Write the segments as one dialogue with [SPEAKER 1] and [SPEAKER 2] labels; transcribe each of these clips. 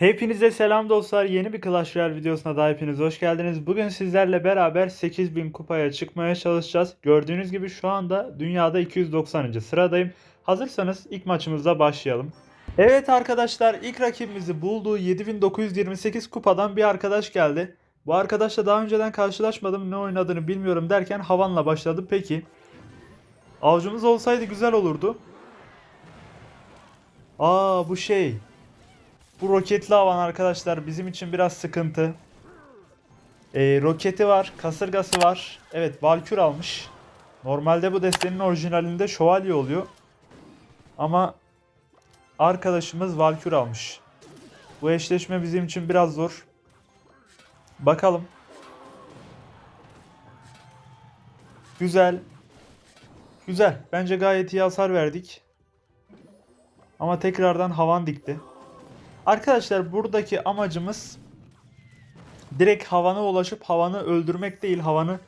[SPEAKER 1] Hepinize selam dostlar. Yeni bir Clash Royale videosuna da hepiniz hoş geldiniz. Bugün sizlerle beraber 8000 kupaya çıkmaya çalışacağız. Gördüğünüz gibi şu anda dünyada 290. sıradayım. Hazırsanız ilk maçımızda başlayalım. Evet arkadaşlar ilk rakibimizi bulduğu 7928 kupadan bir arkadaş geldi. Bu arkadaşla daha önceden karşılaşmadım ne oynadığını bilmiyorum derken Havan'la başladı. Peki avcımız olsaydı güzel olurdu. Aa bu şey bu roketli havan arkadaşlar bizim için biraz sıkıntı. Ee, roketi var, kasırgası var. Evet, Valkür almış. Normalde bu destenin orijinalinde şövalye oluyor. Ama arkadaşımız Valkür almış. Bu eşleşme bizim için biraz zor. Bakalım. Güzel. Güzel. Bence gayet iyi hasar verdik. Ama tekrardan havan dikti. Arkadaşlar buradaki amacımız direkt havana ulaşıp havanı öldürmek değil, havanı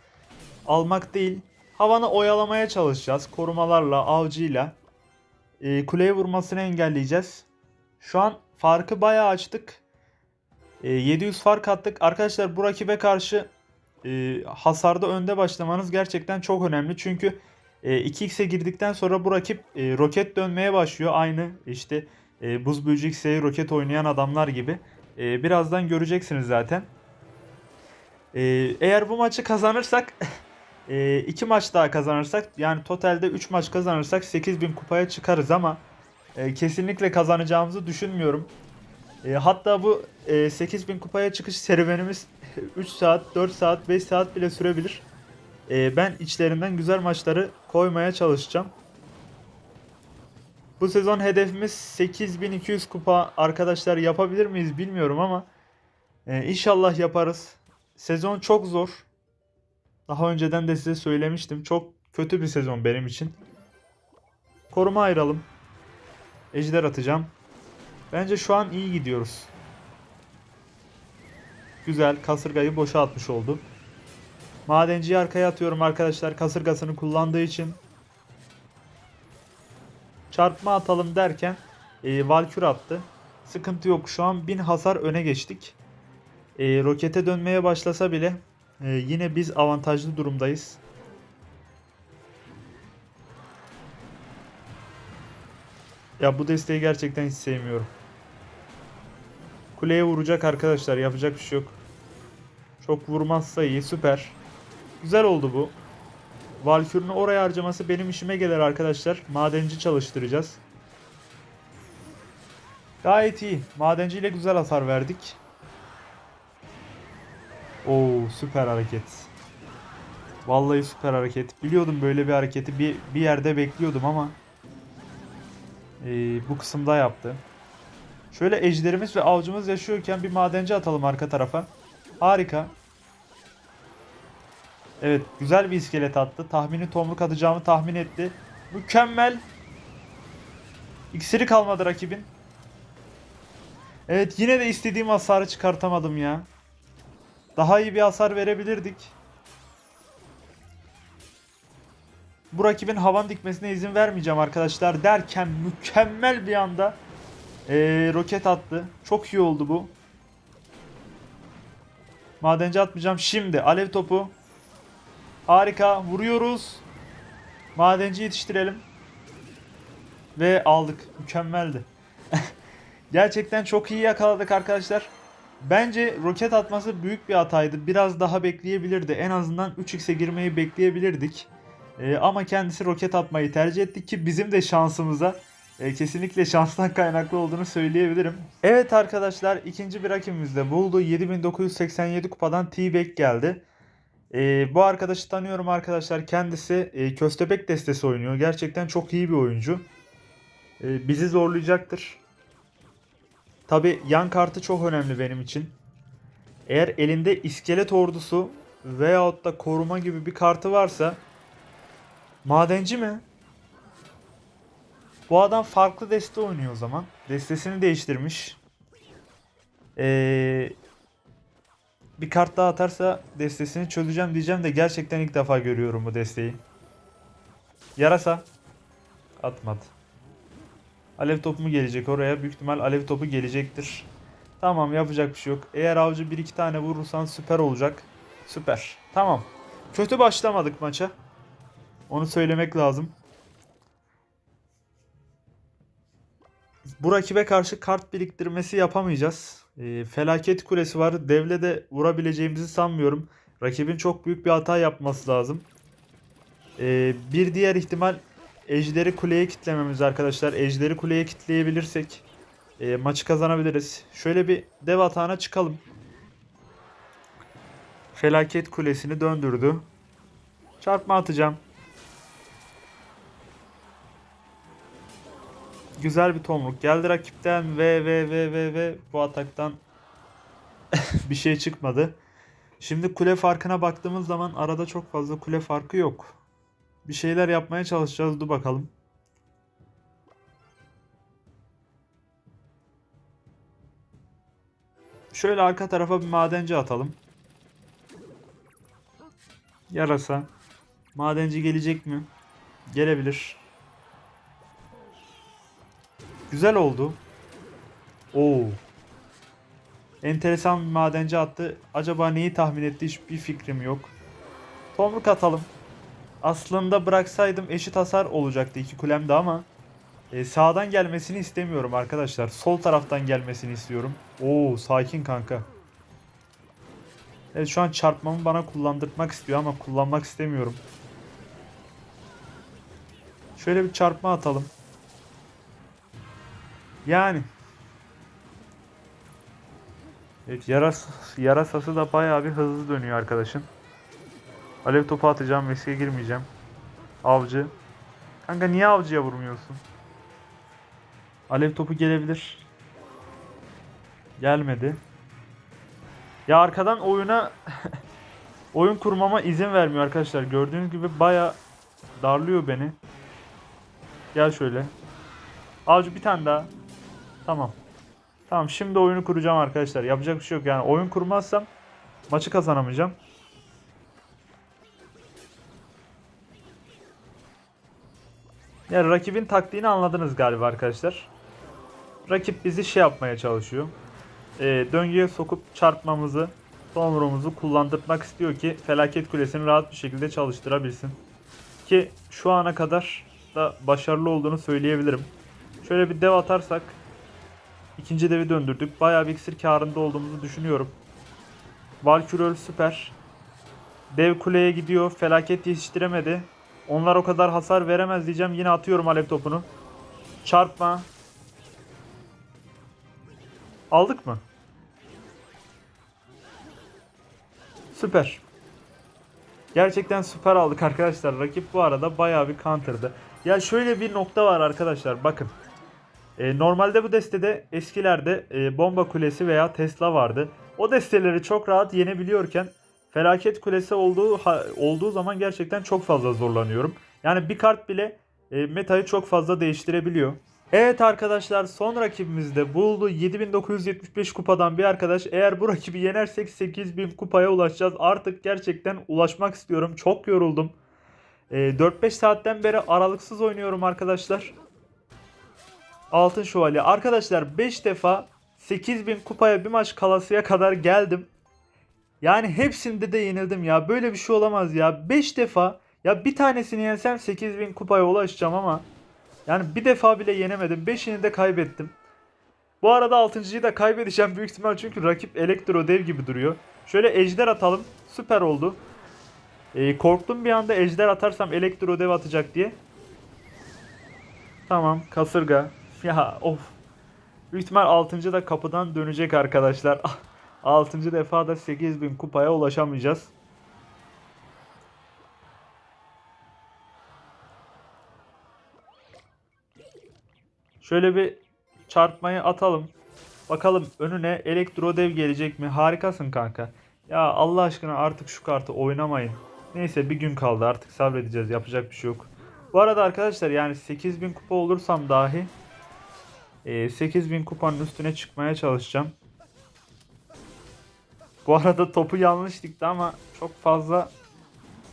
[SPEAKER 1] almak değil. Havanı oyalamaya çalışacağız. Korumalarla, avcıyla. Ee, kuleye vurmasını engelleyeceğiz. Şu an farkı bayağı açtık. Ee, 700 fark attık. Arkadaşlar bu rakibe karşı e, hasarda önde başlamanız gerçekten çok önemli. Çünkü e, 2x'e girdikten sonra bu rakip e, roket dönmeye başlıyor. Aynı işte e, Buz Büyücü X'e roket oynayan adamlar gibi. E, birazdan göreceksiniz zaten. E, eğer bu maçı kazanırsak e, iki maç daha kazanırsak yani totalde 3 maç kazanırsak 8000 kupaya çıkarız ama e, kesinlikle kazanacağımızı düşünmüyorum. E, hatta bu e, 8000 kupaya çıkış serüvenimiz 3 saat, 4 saat, 5 saat bile sürebilir. E, ben içlerinden güzel maçları koymaya çalışacağım. Bu sezon hedefimiz 8200 kupa arkadaşlar yapabilir miyiz bilmiyorum ama e, inşallah yaparız. Sezon çok zor. Daha önceden de size söylemiştim. Çok kötü bir sezon benim için. Koruma ayıralım. Ejder atacağım. Bence şu an iyi gidiyoruz. Güzel. Kasırgayı boşa atmış oldu. Madenciyi arkaya atıyorum arkadaşlar. Kasırgasını kullandığı için çarpma atalım derken e, Valkür attı. Sıkıntı yok. Şu an 1000 hasar öne geçtik. E, rokete dönmeye başlasa bile e, yine biz avantajlı durumdayız. Ya bu desteği gerçekten hiç sevmiyorum. Kuleye vuracak arkadaşlar. Yapacak bir şey yok. Çok vurmazsa iyi. Süper. Güzel oldu bu. Valkür'ün oraya harcaması benim işime gelir arkadaşlar. Madenci çalıştıracağız. Gayet iyi. Madenci ile güzel hasar verdik. Oo süper hareket. Vallahi süper hareket. Biliyordum böyle bir hareketi bir, bir yerde bekliyordum ama ee, bu kısımda yaptı. Şöyle ejderimiz ve avcımız yaşıyorken bir madenci atalım arka tarafa. Harika. Evet güzel bir iskelet attı. Tahmini tomruk atacağımı tahmin etti. Mükemmel. İksiri kalmadı rakibin. Evet yine de istediğim hasarı çıkartamadım ya. Daha iyi bir hasar verebilirdik. Bu rakibin havan dikmesine izin vermeyeceğim arkadaşlar derken mükemmel bir anda ee, roket attı. Çok iyi oldu bu. Madenci atmayacağım. Şimdi alev topu. Harika. Vuruyoruz. Madenci yetiştirelim. Ve aldık. Mükemmeldi. Gerçekten çok iyi yakaladık arkadaşlar. Bence roket atması büyük bir hataydı. Biraz daha bekleyebilirdi. En azından 3x'e girmeyi bekleyebilirdik. Ee, ama kendisi roket atmayı tercih etti ki bizim de şansımıza e, kesinlikle şanstan kaynaklı olduğunu söyleyebilirim. Evet arkadaşlar ikinci bir rakibimiz de buldu. 7987 kupadan T-Bag geldi. E, bu arkadaşı tanıyorum arkadaşlar. Kendisi e, Köstebek destesi oynuyor. Gerçekten çok iyi bir oyuncu. E, bizi zorlayacaktır. Tabi yan kartı çok önemli benim için. Eğer elinde iskelet ordusu veyahut da koruma gibi bir kartı varsa madenci mi? Bu adam farklı deste oynuyor o zaman. Destesini değiştirmiş. Ee, bir kart daha atarsa destesini çözeceğim diyeceğim de gerçekten ilk defa görüyorum bu desteği. Yarasa. Atmadı. Alev topu mu gelecek oraya? Büyük ihtimal alev topu gelecektir. Tamam yapacak bir şey yok. Eğer avcı bir iki tane vurursan süper olacak. Süper. Tamam. Kötü başlamadık maça. Onu söylemek lazım. Bu rakibe karşı kart biriktirmesi yapamayacağız. Ee, felaket kulesi var. Devle de vurabileceğimizi sanmıyorum. Rakibin çok büyük bir hata yapması lazım. Ee, bir diğer ihtimal Ejderi kuleye kitlememiz arkadaşlar. Ejderi kuleye kitleyebilirsek e, maçı kazanabiliriz. Şöyle bir dev atağına çıkalım. Felaket kulesini döndürdü. Çarpma atacağım. Güzel bir tomruk. Geldi rakipten ve ve ve ve ve bu ataktan bir şey çıkmadı. Şimdi kule farkına baktığımız zaman arada çok fazla kule farkı yok. Bir şeyler yapmaya çalışacağız. Dur bakalım. Şöyle arka tarafa bir madenci atalım. Yarasa. Madenci gelecek mi? Gelebilir. Güzel oldu. Oo. Enteresan bir madenci attı. Acaba neyi tahmin etti hiçbir fikrim yok. Tomruk atalım. Aslında bıraksaydım eşit hasar olacaktı iki kulemde ama e, sağdan gelmesini istemiyorum arkadaşlar. Sol taraftan gelmesini istiyorum. Oo sakin kanka. Evet şu an çarpmamı bana kullandırmak istiyor ama kullanmak istemiyorum. Şöyle bir çarpma atalım. Yani. Evet yaras yarasası da bayağı bir hızlı dönüyor arkadaşın. Alev topu atacağım. Riske girmeyeceğim. Avcı. Kanka niye avcıya vurmuyorsun? Alev topu gelebilir. Gelmedi. Ya arkadan oyuna oyun kurmama izin vermiyor arkadaşlar. Gördüğünüz gibi baya darlıyor beni. Gel şöyle. Avcı bir tane daha. Tamam. Tamam şimdi oyunu kuracağım arkadaşlar. Yapacak bir şey yok yani. Oyun kurmazsam maçı kazanamayacağım. Ya rakibin taktiğini anladınız galiba arkadaşlar. Rakip bizi şey yapmaya çalışıyor. E, döngüye sokup çarpmamızı, tomruğumuzu kullandırmak istiyor ki felaket kulesini rahat bir şekilde çalıştırabilsin. Ki şu ana kadar da başarılı olduğunu söyleyebilirim. Şöyle bir dev atarsak ikinci devi döndürdük. Bayağı bir iksir karında olduğumuzu düşünüyorum. Valküröl süper. Dev kuleye gidiyor. Felaket yetiştiremedi. Onlar o kadar hasar veremez diyeceğim. Yine atıyorum alev topunu. Çarpma. Aldık mı? Süper. Gerçekten süper aldık arkadaşlar. Rakip bu arada bayağı bir counter'dı. Ya şöyle bir nokta var arkadaşlar. Bakın. E, normalde bu destede eskilerde e, bomba kulesi veya Tesla vardı. O desteleri çok rahat yenebiliyorken felaket kulesi olduğu ha- olduğu zaman gerçekten çok fazla zorlanıyorum. Yani bir kart bile e, metayı çok fazla değiştirebiliyor. Evet arkadaşlar son rakibimiz de buldu. 7975 kupadan bir arkadaş. Eğer bu rakibi yenersek 8000 kupaya ulaşacağız. Artık gerçekten ulaşmak istiyorum. Çok yoruldum. E, 4-5 saatten beri aralıksız oynuyorum arkadaşlar. Altın Şövalye. Arkadaşlar 5 defa 8000 kupaya bir maç kalasıya kadar geldim. Yani hepsinde de yenildim ya. Böyle bir şey olamaz ya. 5 defa ya bir tanesini yensem 8000 kupaya ulaşacağım ama yani bir defa bile yenemedim. 5'ini de kaybettim. Bu arada 6.yı da kaybedeceğim büyük ihtimal çünkü rakip elektro dev gibi duruyor. Şöyle ejder atalım. Süper oldu. Ee, korktum bir anda ejder atarsam elektro dev atacak diye. Tamam kasırga. Ya of. Büyük ihtimal 6. da kapıdan dönecek arkadaşlar. 6. defa da 8000 kupaya ulaşamayacağız. Şöyle bir çarpmayı atalım. Bakalım önüne elektro dev gelecek mi? Harikasın kanka. Ya Allah aşkına artık şu kartı oynamayın. Neyse bir gün kaldı artık sabredeceğiz yapacak bir şey yok. Bu arada arkadaşlar yani 8000 kupa olursam dahi e, 8000 kupanın üstüne çıkmaya çalışacağım. Bu arada topu yanlış dikti ama çok fazla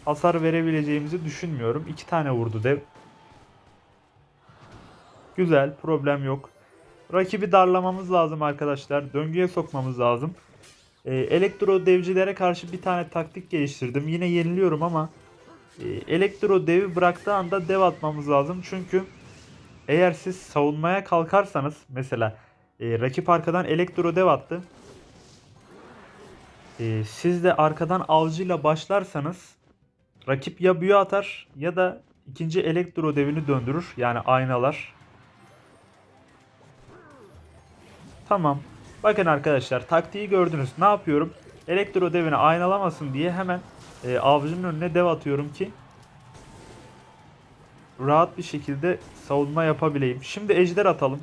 [SPEAKER 1] hasar verebileceğimizi düşünmüyorum. İki tane vurdu dev. Güzel problem yok. Rakibi darlamamız lazım arkadaşlar. Döngüye sokmamız lazım. Ee, elektro devcilere karşı bir tane taktik geliştirdim. Yine yeniliyorum ama e, elektro devi bıraktığı anda dev atmamız lazım. Çünkü eğer siz savunmaya kalkarsanız mesela e, rakip arkadan elektro dev attı. E, siz de arkadan avcıyla başlarsanız rakip ya büyü atar ya da ikinci elektro devini döndürür. Yani aynalar. Tamam. Bakın arkadaşlar taktiği gördünüz. Ne yapıyorum? Elektro devini aynalamasın diye hemen e, avcının önüne dev atıyorum ki rahat bir şekilde savunma yapabileyim. Şimdi ejder atalım.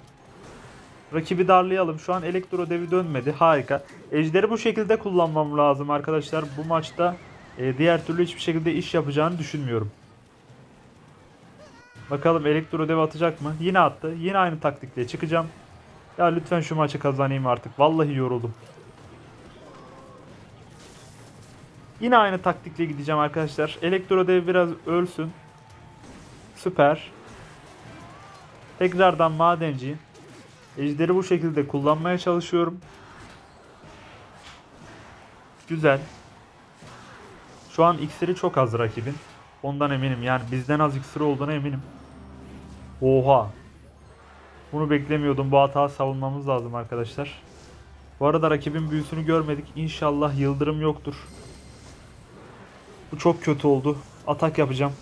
[SPEAKER 1] Rakibi darlayalım. Şu an elektro devi dönmedi. Harika. Ejderi bu şekilde kullanmam lazım arkadaşlar. Bu maçta e, diğer türlü hiçbir şekilde iş yapacağını düşünmüyorum. Bakalım elektro dev atacak mı? Yine attı. Yine aynı taktikle çıkacağım. Ya lütfen şu maçı kazanayım artık. Vallahi yoruldum. Yine aynı taktikle gideceğim arkadaşlar. Elektro dev biraz ölsün. Süper. Tekrardan madenci. Ejderi bu şekilde kullanmaya çalışıyorum. Güzel. Şu an iksiri çok az rakibin. Ondan eminim. Yani bizden az iksiri olduğuna eminim. Oha. Bunu beklemiyordum. Bu hata savunmamız lazım arkadaşlar. Bu arada rakibin büyüsünü görmedik. İnşallah yıldırım yoktur. Bu çok kötü oldu. Atak yapacağım.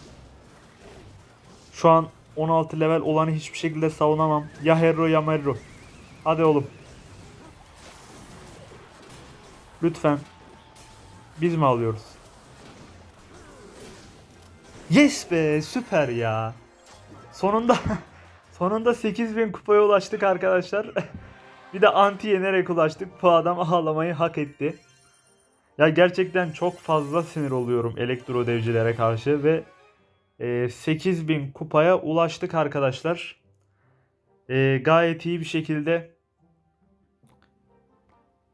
[SPEAKER 1] Şu an 16 level olanı hiçbir şekilde savunamam. Ya Herro ya Merro. Hadi oğlum. Lütfen. Biz mi alıyoruz? Yes be süper ya. Sonunda sonunda 8000 kupaya ulaştık arkadaşlar. bir de anti yenerek ulaştık. Bu adam ağlamayı hak etti. Ya gerçekten çok fazla sinir oluyorum elektro devcilere karşı ve e, 8000 kupaya ulaştık arkadaşlar. E, gayet iyi bir şekilde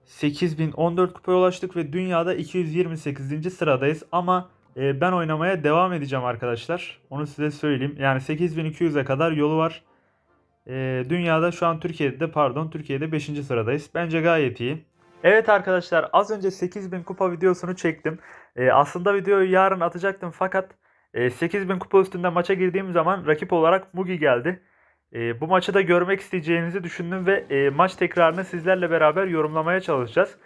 [SPEAKER 1] 8014 kupaya ulaştık ve dünyada 228. sıradayız ama e, ben oynamaya devam edeceğim arkadaşlar. Onu size söyleyeyim. Yani 8200'e kadar yolu var. E, dünyada şu an Türkiye'de pardon Türkiye'de 5. sıradayız. Bence gayet iyi. Evet arkadaşlar az önce 8000 kupa videosunu çektim. E, aslında videoyu yarın atacaktım fakat e, 8000 kupa üstünde maça girdiğim zaman rakip olarak Mugi geldi. E, bu maçı da görmek isteyeceğinizi düşündüm ve e, maç tekrarını sizlerle beraber yorumlamaya çalışacağız.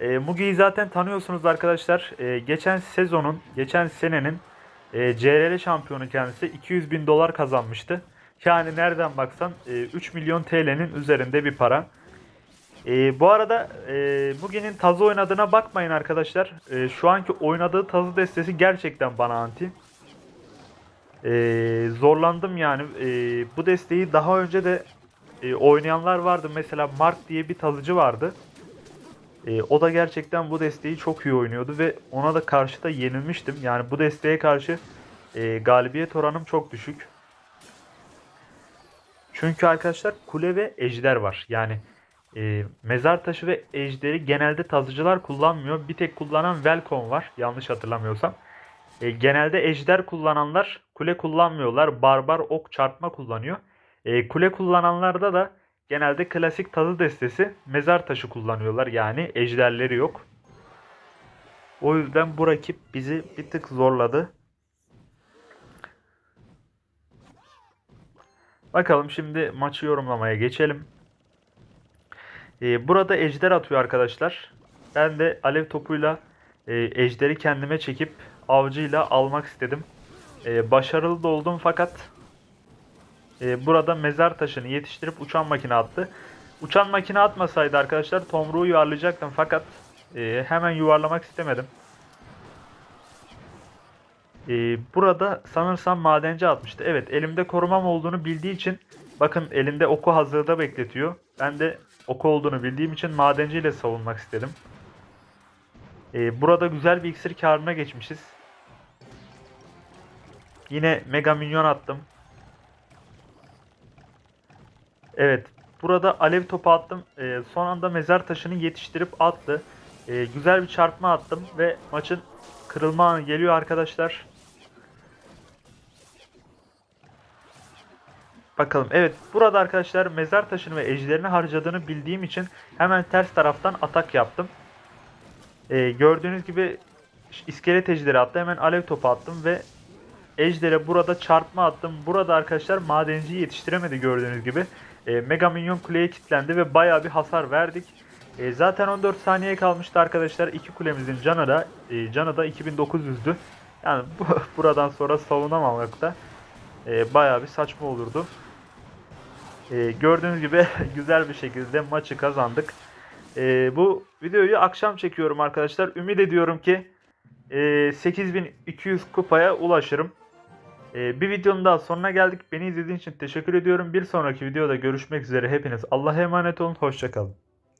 [SPEAKER 1] E, Mugi'yi zaten tanıyorsunuz arkadaşlar. E, geçen sezonun, geçen senenin e, CRL şampiyonu kendisi 200 bin dolar kazanmıştı. Yani nereden baksan e, 3 milyon TL'nin üzerinde bir para. E, bu arada e, Mugi'nin tazı oynadığına bakmayın arkadaşlar. E, şu anki oynadığı tazı destesi gerçekten bana anti. E, zorlandım yani. E, bu desteği daha önce de e, oynayanlar vardı. Mesela Mark diye bir tazıcı vardı. E, o da gerçekten bu desteği çok iyi oynuyordu ve ona da karşı da yenilmiştim. Yani bu desteğe karşı e, galibiyet oranım çok düşük. Çünkü arkadaşlar kule ve ejder var. Yani e, mezar taşı ve ejderi genelde tazıcılar kullanmıyor. Bir tek kullanan Velcon var yanlış hatırlamıyorsam. E, genelde ejder kullananlar kule kullanmıyorlar. Barbar ok çarpma kullanıyor. E, kule kullananlarda da genelde klasik tazı destesi mezar taşı kullanıyorlar. Yani ejderleri yok. O yüzden bu rakip bizi bir tık zorladı. Bakalım şimdi maçı yorumlamaya geçelim. Ee, burada ejder atıyor arkadaşlar. Ben de alev topuyla e, ejderi kendime çekip avcıyla almak istedim. E, başarılı da oldum fakat e, burada mezar taşını yetiştirip uçan makine attı. Uçan makine atmasaydı arkadaşlar tomruğu yuvarlayacaktım fakat e, hemen yuvarlamak istemedim. E, burada sanırsam madenci atmıştı. Evet elimde korumam olduğunu bildiği için bakın elinde oku hazırda bekletiyor. Ben de oku olduğunu bildiğim için madenciyle savunmak istedim. E, burada güzel bir iksir karına geçmişiz. Yine mega minyon attım. Evet. Burada alev topu attım. E, son anda mezar taşını yetiştirip attı. E, güzel bir çarpma attım ve maçın kırılma anı geliyor arkadaşlar. Bakalım. Evet burada arkadaşlar mezar taşını ve ejderini harcadığını bildiğim için hemen ters taraftan atak yaptım. Ee, gördüğünüz gibi iskelet ejderi attı. Hemen alev topu attım ve ejdere burada çarpma attım. Burada arkadaşlar madenciyi yetiştiremedi gördüğünüz gibi. Ee, Mega Minyon kuleye kilitlendi ve bayağı bir hasar verdik. Ee, zaten 14 saniye kalmıştı arkadaşlar. İki kulemizin canı da, e, canı da 2900'dü. Yani bu, buradan sonra savunamamak da e, bayağı bir saçma olurdu. E, gördüğünüz gibi güzel bir şekilde maçı kazandık. E, bu videoyu akşam çekiyorum arkadaşlar. Ümit ediyorum ki e, 8200 kupaya ulaşırım. E, bir videonun daha sonuna geldik. Beni izlediğiniz için teşekkür ediyorum. Bir sonraki videoda görüşmek üzere. Hepiniz Allah'a emanet olun. Hoşçakalın.